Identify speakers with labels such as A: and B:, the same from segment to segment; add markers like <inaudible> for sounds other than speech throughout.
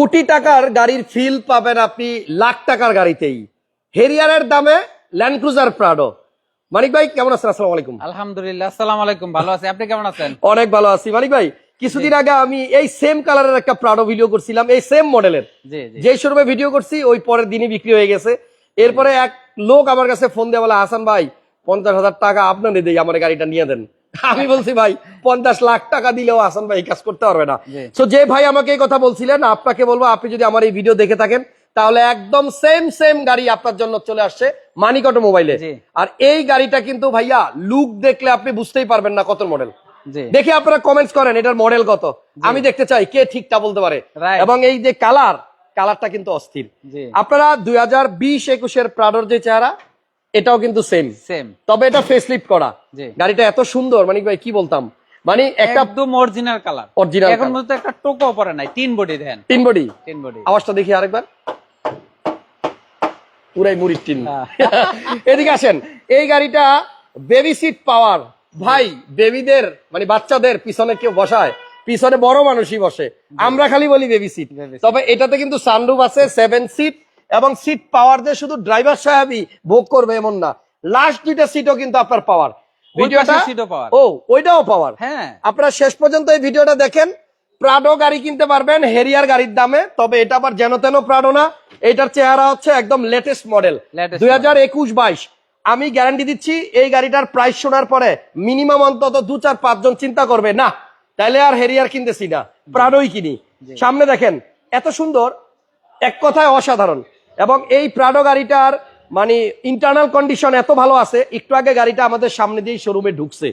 A: কোটি টাকার গাড়ির ফিল পাবেন আপনি লাখ টাকার গাড়িতেই। হেরিয়ারের দামে ল্যান্ড ক্রুজার প্রাডো মানিক ভাই কেমন আছেন? আসসালামু আলাইকুম।
B: আলহামদুলিল্লাহ আসসালামু আলাইকুম। ভালো আছি। আপনি কেমন আছেন?
A: অনেক ভালো আছি। মানিক ভাই কিছুদিন আগে আমি এই সেম কালারের একটা প্রাডো ভিডিও করছিলাম এই সেম মডেলের যে শোরুমে ভিডিও করছি ওই পরের দিনই বিক্রি হয়ে গেছে। এরপরে এক লোক আমার কাছে ফোন দেওয়া বলে হাসান ভাই পঞ্চাশ হাজার টাকা আপনার দেই আমার গাড়িটা নিয়ে দেন। আমি বলছি ভাই পঞ্চাশ লাখ টাকা দিলেও হাসান ভাই কাজ করতে পারবে না। তো যে ভাই আমাকে এই কথা বলছিলেন আপনাকে বলব আপনি যদি আমার এই ভিডিও দেখে থাকেন তাহলে একদম সেম সেম গাড়ি আপনার জন্য চলে আসছে মানিক অটো মোবাইলে আর এই গাড়িটা কিন্তু ভাইয়া লুক দেখলে আপনি বুঝতেই পারবেন না কত মডেল দেখে আপনারা কমেন্টস করেন এটার মডেল কত। আমি দেখতে চাই কে ঠিকটা বলতে পারে। এবং এই যে কালার কালারটা কিন্তু অস্থির। আপনারা দুই হাজার বিশ একুশের প্রাডোর যে চেহারা এটাও কিন্তু সেম
B: সেম
A: তবে এটা ফেসলিফট করা। গাড়িটা এত সুন্দর মানে ভাই কি বলতাম? মানে একটা
B: একদম অরিজিনাল কালার
A: Original
B: এখন মধ্যে একটা টোকো পরে নাই তিন বডি দেন
A: তিন বডি
B: তিন বডি
A: আওয়াজটা দেখি আরেকবার। পুরাই মুড়ির টিন।
B: হ্যাঁ। <laughs>
A: এদিকে আসেন। এই গাড়িটা বেবি সিট পাওয়ার ভাই বেবিদের মানে বাচ্চাদের পিছনে কেউ বসায় পিছনে বড় মানুষই বসে। আমরা খালি বলি বেবি সিট তবে এটাতে কিন্তু সানরুফ আছে সেভেন সিট এবং সিট পাওয়ার যে শুধু ড্রাইভার সাহেবই ভোগ করবে এমন না। লাস্ট দুইটা সিটও কিন্তু আপনার পাওয়ার ভিডিওটা
B: পাশের seat ও
A: ওইটাও পাওয়ার
B: হ্যাঁ।
A: আপনারা শেষ পর্যন্ত এই ভিডিওটা দেখেন। প্রাডো গাড়ি কিনতে পারবেন হেরিয়ার গাড়ির দামে। তবে এটা আবার যেন তেন প্রাডো না এটার চেহারা হচ্ছে একদম লেটেস্ট মডেল দুই হাজার একুশ বাইশ। আমি গ্যারান্টি দিচ্ছি এই গাড়িটার প্রাইস শোনার পরে মিনিমাম অন্তত দু চার পাঁচজন চিন্তা করবে না তাইলে আর হেরিয়ার কিনতেছি না প্রাডোই কিনি। সামনে দেখেন এত সুন্দর এক কথায় অসাধারণ। এবং এই প্রাডো গাড়িটার মানে ইন্টারনাল কন্ডিশন এত ভালো আছে একটু আগে গাড়িটা আমাদের সামনে দিয়েই শোরুমে ঢুকছে।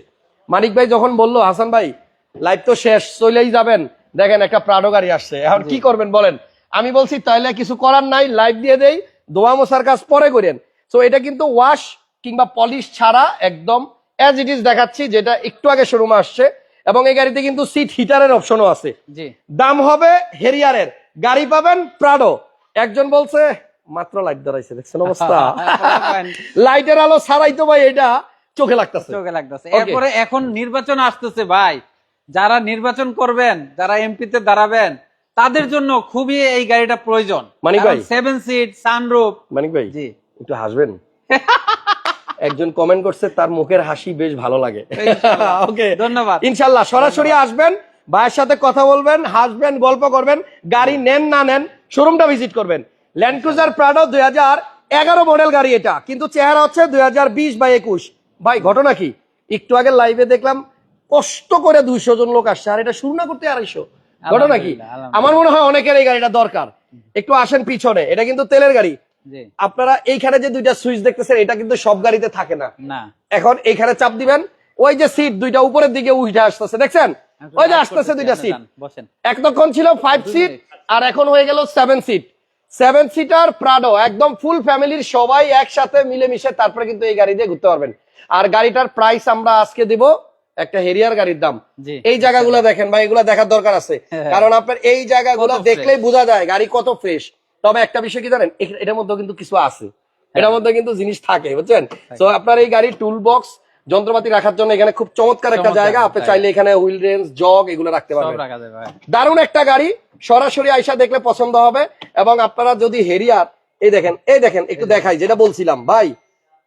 A: মানিক ভাই যখন বলল হাসান ভাই লাইভ তো শেষ চলেই যাবেন। দেখেন একটা প্রাডো গাড়ি আসছে। এখন কি করবেন বলেন? আমি বলছি তাইলে কিছু করার নাই লাইভ দিয়ে দেই দোয়া মোছার কাজ পরে করেন। সো এটা কিন্তু ওয়াশ কিংবা পলিশ ছাড়া একদম অ্যাজ ইট ইজ দেখাচ্ছি যেটা একটু আগে শোরুমে আসছে। এবং এই গাড়িতে কিন্তু সিট হিটারের অপশনও আছে। দাম হবে হেরিয়ারের। গাড়ি পাবেন প্রাডো একজন বলছে মাত্র লাইট ধরাইছে দেখছেন অবস্থা? <laughs> লাইটের আলো ছাড়াই তো ভাই এটা চোখে লাগতেছে।
B: চোখে লাগতেছে। এরপরে এখন নির্বাচন আসতেছে ভাই। যারা নির্বাচন করবেন যারা এমপিতে দাঁড়াবেন তাদের জন্য খুবই এই গাড়িটা প্রয়োজন।
A: মানিক ভাই।
B: সেভেন সিট সানরুফ
A: মানিক ভাই
B: জি।
A: একটু হাসবেন? <laughs> একজন কমেন্ট করছে তার মুখের হাসি বেশ ভালো লাগে। ওকে <laughs>
B: ধন্যবাদ।
A: ইনশাল্লাহ সরাসরি আসবেন ভাইয়ের সাথে কথা বলবেন হাসবেন গল্প করবেন গাড়ি নেন না নেন শোরুমটা ভিজিট করবেন। ল্যান্ড ক্রুজার প্রাডো দুই হাজার এগারো মডেল গাড়ি এটা। কিন্তু চেহারা হচ্ছে দুই হাজার বিশ বা একুশ। ভাই ঘটনা কি? একটু আগে লাইভে দেখলাম কষ্ট করে দুইশো জন লোক আসছে আর এটা শুরু না করতে আড়াইশো? ঘটনা কি। আমার মনে হয় অনেকের এই গাড়িটা দরকার। একটু আসেন পিছনে এটা কিন্তু তেলের গাড়ি। আপনারা এইখানে যে দুইটা সুইচ দেখতেছেন এটা কিন্তু সব গাড়িতে থাকে না। এখন এইখানে চাপ দিবেন ওই যে সিট দুইটা উপরের দিকে উঠে আসতেছে দেখছেন? ওই যে আসতেছে দুইটা সিট
B: বসেন।
A: একতক্ষণ ছিল ফাইভ সিট আর এখন হয়ে গেল seven seat seven seater Prado একদম ফুল ফ্যামিলির সবাই একসাথে মিলেমিশে তারপরে কিন্তু এই গাড়ি দিয়ে ঘুরতে পারবেন। আর গাড়িটার প্রাইস আমরা আজকে দিব একটা হেরিয়ার গাড়ির দাম। এই জায়গাগুলো দেখেন ভাই এগুলো দেখার দরকার আছে।
B: হ্যাঁ।
A: কারণ আপনার এই জায়গাগুলো দেখলেই বোঝা যায় গাড়ি কত ফ্রেশ তবে একটা বিষয় কি জানেন এটার মধ্যে কিন্তু কিছু আছে। এটার মধ্যে কিন্তু জিনিস থাকে বুঝছেন? তো আপনার এই গাড়ির টুল বক্স যন্ত্রপাতি রাখার জন্য এখানে খুব চমৎকার একটা জায়গা। আপনি চাইলে এখানে হুইল রেঞ্জ জগ এগুলো রাখতে পারবেন। দারুণ একটা গাড়ি। সরাসরি আইসা দেখলে পছন্দ হবে। এবং আপনারা যদি হেরিয়ার এই দেখেন এই দেখেন একটু দেখাই যেটা বলছিলাম ভাই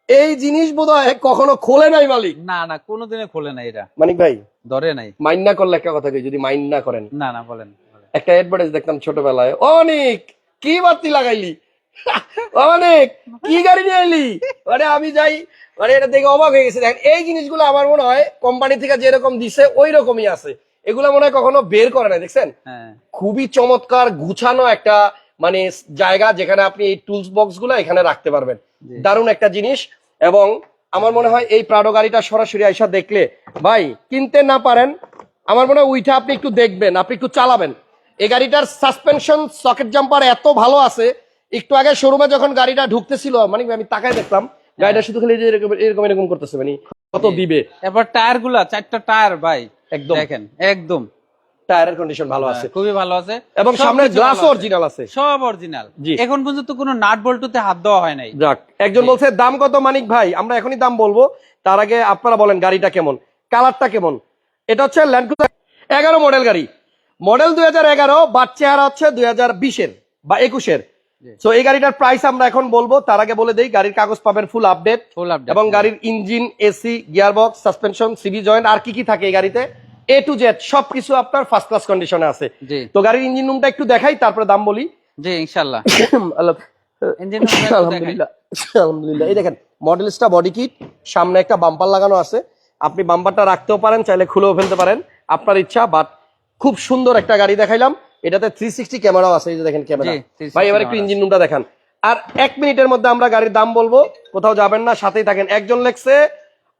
A: এই জিনিস বোধ হয় কখনো খোলে নাই মালিক।
B: না না কোনোদিনে খোলে না এটা।
A: মানিক ভাই
B: ধরে নাই।
A: মাইন্ড না করলে একটা কথা যদি মাইন্ড না করেন।
B: না না বলেন বলেন।
A: একটা অ্যাডভার্টাইজ দেখতাম ছোটবেলায়। অনেক কি বাতি লাগাইলি? অনেক কি গাড়ি নিয়ে এলি? মানে আমি যাই মানে এটা দেখে অবাক হয়ে গেছে। দেখেন এই জিনিসগুলো আমার মনে হয় কোম্পানি থেকে যেরকম দিছে ওই রকমই আছে। এগুলো মনে হয় কখনো বের করে না দেখছেন?
B: হ্যাঁ।
A: খুবই চমৎকার গুছানো একটা মানে জায়গা যেখানে আপনি এই টুলস বক্সগুলো এখানে রাখতে পারবেন। দারুণ একটা জিনিস এবং আমার মনে হয় এই প্রাডো গাড়িটা সরাসরি আইসা দেখলে ভাই কিনতে না পারেন আমার মনে হয় উইটা আপনি একটু দেখবেন আপনি একটু চালাবেন। এই গাড়িটার সাসপেনশন সকেট জাম্পার এত ভালো আছে একটু আগে শোরুমে যখন গাড়িটা ঢুকতেছিল মানে আমি তাকায় দেখলাম গাড়িটা শুধু খালি এরকম এরকম এরকম করতেছে মানে কত দিবে
B: এরপর টায়ারগুলা চারটা টায়ার ভাই।
A: একদম।
B: দেখেন একদম।
A: টায়ারের কন্ডিশন ভালো আছে।
B: হ্যাঁ, খুবই ভালো আছে।
A: এবং
B: সব
A: সামনে গ্লাস অরিজিনাল আছে।
B: সব অরিজিনাল এখন পর্যন্ত কোনো নাট বল্টুতে হাত দেওয়া হয় নাই।
A: যাক একজন বলছে দাম কত মানিক ভাই? আমরা এখনই দাম বলব। তার আগে আপনারা বলেন গাড়িটা কেমন? কালারটা কেমন? এটা হচ্ছে ল্যান্ড এগারো মডেল গাড়ি। মডেল দুই হাজার এগারো চেহারা হচ্ছে দুই হাজার বিশের বা একুশের। তো এই গাড়িটার প্রাইস আমরা এখন বলব। তার আগে বলে দেই গাড়ির কাগজ পাবেন ফুল আপডেট এবং গাড়ির engine AC gearbox suspension CB joint আর কি কি থাকে এই গাড়িতে? এ টু জেড সবকিছু আপনার ফার্স্ট ক্লাস কন্ডিশনে আছে। তো গাড়ির ইঞ্জিন রুমটা একটু দেখাই তারপরে দাম বলি।
B: জি ইনশাল্লাহ
A: আল্লাহ-
B: ইঞ্জিন
A: আলহামদুলিল্লাহ। আলহামদুলিল্লাহ। এই দেখেন মডেলসটা বডি কিট সামনে একটা বাম্পার লাগানো আছে। আপনি বাম্পারটা রাখতেও পারেন চাইলে খুলেও ফেলতে পারেন। আপনার ইচ্ছা বাট খুব সুন্দর একটা গাড়ি দেখাইলাম। এটাতে থ্রি সিক্সটি ক্যামেরাও আছে এই যে দেখেন ক্যামেরা ভাই এবার একটু ইঞ্জিন রুমটা দেখান। আর এক মিনিটের মধ্যে আমরা গাড়ির দাম বলব কোথাও যাবেন না সাথেই থাকেন। একজন লেখছে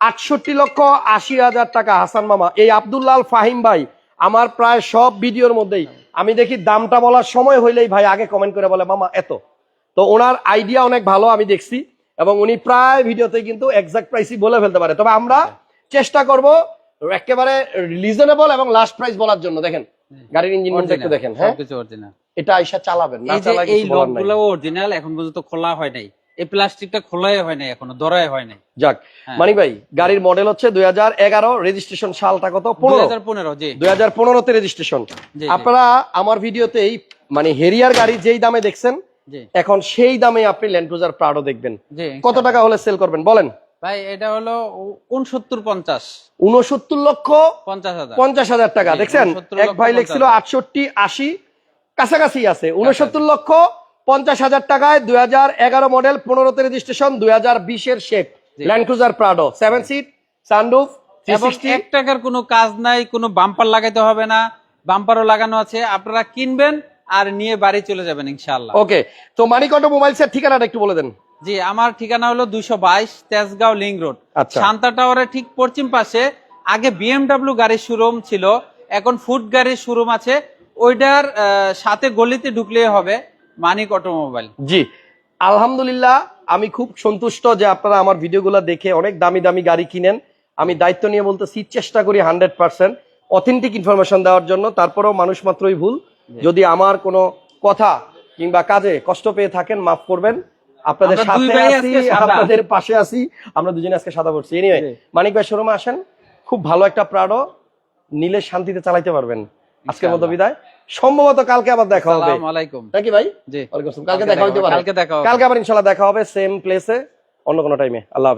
A: আটষট্টি লক্ষ আশি হাজার টাকা হাসান মামা। এই আব্দুল্লাল ফাহিম ভাই আমার প্রায় সব ভিডিওর মধ্যেই। আমি দেখি দামটা বলার সময় হইলেই ভাই আগে কমেন্ট করে বলে মামা এত। তো ওনার আইডিয়া অনেক ভালো আমি দেখছি। এবং উনি প্রায় ভিডিওতে কিন্তু এক্সাক্ট প্রাইসই বলে ফেলতে পারে। তবে আমরা চেষ্টা করব একেবারে রিজনেবল এবং লাস্ট প্রাইস বলার জন্য। দেখেন গাড়ির ইঞ্জিন একটু দেখেন হ্যাঁ?
B: সবকিছু অরিজিনাল
A: এটা চালাবেন না
B: এই
A: চালায়
B: এই
A: কিছু।
B: লকগুলো অরিজিনাল এখন পর্যন্ত খোলা হয় নাই। এই প্লাস্টিকটা খোলাই হয় নাই এখনও ধরাই হয় নাই।
A: যাক
B: হ্যাঁ।
A: মানিক ভাই গাড়ির মডেল হচ্ছে দুই হাজার এগারো রেজিস্ট্রেশন সালটা কত? পনেরো।
B: জি।
A: দুই হাজার পনেরোতে রেজিস্ট্রেশন আপনারা আমার ভিডিওতেই মানে হেরিয়ার গাড়ি যেই দামে দেখছেন এখন সেই দামে আপনি ল্যান্ড ক্রুজার প্রাডো দেখবেন। কত টাকা হলে সেল করবেন বলেন?
B: ভাই এটা হলো উনসত্তর পঞ্চাশ।
A: উনসত্তর লক্ষ
B: পঞ্চাশ হাজার।
A: পঞ্চাশ হাজার টাকা। দেখছেন? এক ভাই লিখছিল আটষট্টি আশি। কাছাকাছি আছে। উনসত্তর লক্ষ পঞ্চাশ হাজার টাকায় দুই হাজার এগারো মডেল পনেরোতে রেজিস্ট্রেশন দুই হাজার বিশের শেপ।
B: জি।
A: Land Cruiser Prado seven seat sunroof
B: এক টাকার কোনো কাজ নাই কোনো বাম্পার লাগাইতে হবে না। বাম্পারও লাগানো আছে। আপনারা কিনবেন আর নিয়ে বাড়ি চলে যাবেন ইনশাআল্লাহ।
A: ওকে তো মানিকটো মোবাইলসের ঠিকানাটা একটু বলে দেন।
B: জি আমার ঠিকানা হলো দুইশো বাইশ তেজগাঁও লিং রোড।
A: আচ্ছা।
B: শান্তা টাওয়ারের ঠিক পশ্চিম পাশে আগে বিএমডাব্লিউ গাড়ির শোরুম ছিল এখন ফুড গাড়ির শোরুম আছে। ওইটার সাথে গলিতে ঢুকলে হবে মানিক অটোমোবাইল।
A: জি আলহামদুলিল্লাহ আমি খুব সন্তুষ্ট যে আপনারা আমার ভিডিওগুলো দেখে অনেক দামি দামি গাড়ি কিনেন। আমি দায়িত্ব নিয়ে বলতেছি চেষ্টা করি হান্ড্রেড পার্সেন্ট অথেন্টিক ইনফরমেশন দেওয়ার জন্য তারপরেও মানুষ মাত্রই ভুল। যদি আমার কোনো কথা কিংবা কাজে কষ্ট পেয়ে থাকেন মাফ করবেন। আপনাদের সাথে আছি আপনাদের পাশে আছি আমরা দুজনে আজকে সাদা পড়ছি। এনিওয়ে মানিক ভাই শোরুমে আসেন খুব ভালো একটা প্রাডো নিলে শান্তিতে চালাইতে পারবেন। আজকে মতো বিদায়। সম্ভবত কালকে আবার দেখা হবে।
B: আসসালামু আলাইকুম।
A: নাকি ভাই। কালকে দেখা হইতে পারে।
B: কালকে দেখা হবে।
A: কালকে আবার ইনশাল্লাহ দেখা হবে সেম প্লেসে অন্য কোনো টাইমে আল্লাহ